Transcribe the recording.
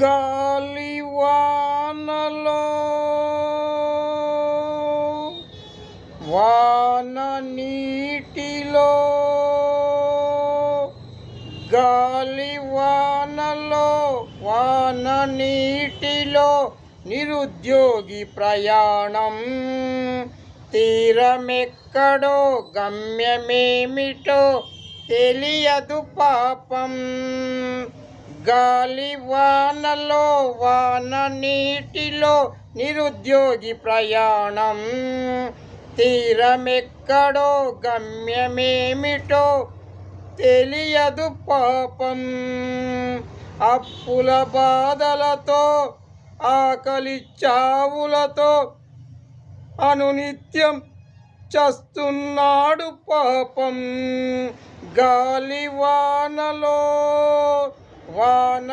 గాలివానలో. వాన నీటిలో. గాలివానలో వాన నీటిలో నిరుద్యోగి ప్రయాణం. తీరమెక్కడో గమ్యమేమిటో తెలియదు పాపం. గాలి వానలో వాన నీటిలో నిరుద్యోగి ప్రయాణం. తీరమెక్కడో గమ్యమేమిటో తెలియదు పాపం. అప్పుల బాధలతో ఆకలి చావులతో అనునిత్యం చస్తున్నాడు పాపం. గాలి వానలో వాన